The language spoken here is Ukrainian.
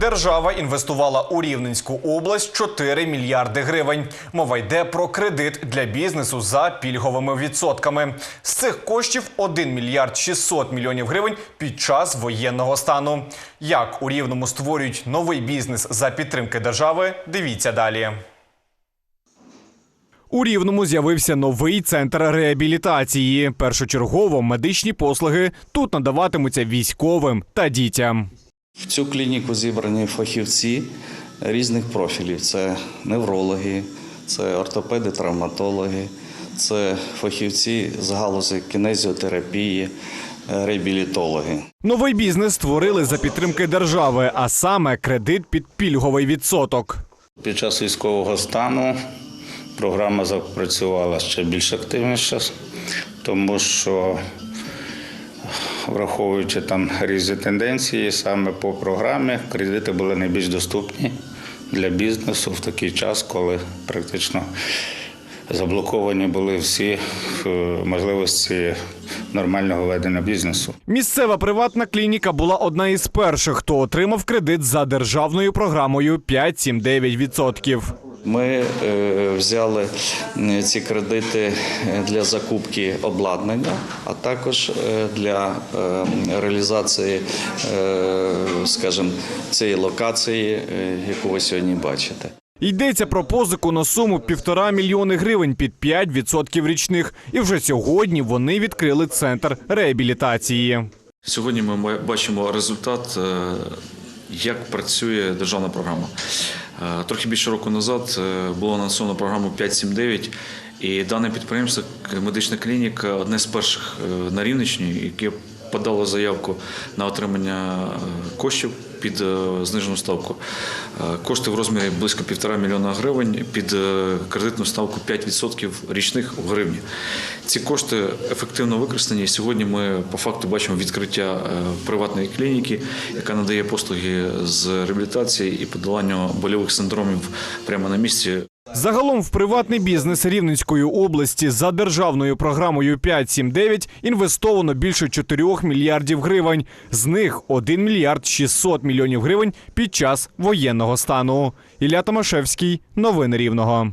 Держава інвестувала у Рівненську область 4 мільярди гривень. Мова йде про кредит для бізнесу за пільговими відсотками. З цих коштів 1 мільярд 600 мільйонів гривень під час воєнного стану. Як у Рівному створюють новий бізнес за підтримки держави? Дивіться далі. У Рівному з'явився новий центр реабілітації. Першочергово медичні послуги тут надаватимуться військовим та дітям. В цю клініку зібрані фахівці різних профілів: це неврологи, це ортопеди, травматологи, це фахівці з галузі кінезіотерапії, реабілітологи. Новий бізнес створили за підтримки держави, а саме кредит під пільговий відсоток. Під час військового стану програма запрацювала ще більш активніше, тому що, враховуючи там різні тенденції, саме по програмі кредити були найбільш доступні для бізнесу в такий час, коли практично заблоковані були всі е, можливості нормального ведення бізнесу. Місцева приватна клініка була одна із перших, хто отримав кредит за державною програмою 5-7-9%. Ми е, взяли ці кредити е, для закупки обладнання, а також е, для реалізації, скажімо, цієї локації, яку ви сьогодні бачите. Йдеться про позику на суму півтора мільйони гривень під 5% річних. І вже сьогодні вони відкрили центр реабілітації. Сьогодні ми бачимо результат, як працює державна програма. Е, Трохи більше року назад була було програма програму 579, і дане підприємство, медична клініка, одне з перших е, на Рівненщині, яке подало заявку на отримання е, коштів під е, знижену ставку. Е, Кошти в розмірі близько півтора мільйона гривень під кредитну ставку 5% річних в гривні. Ці кошти ефективно використані. Сьогодні ми по факту бачимо відкриття приватної клініки, яка надає послуги з реабілітації і подолання больових синдромів прямо на місці. Загалом в приватний бізнес Рівненської області за державною програмою 5.7.9 інвестовано більше 4 мільярдів гривень. З них 1 мільярд 600 мільйонів гривень під час воєнного стану. Ілля Томашевський. Новини Рівного.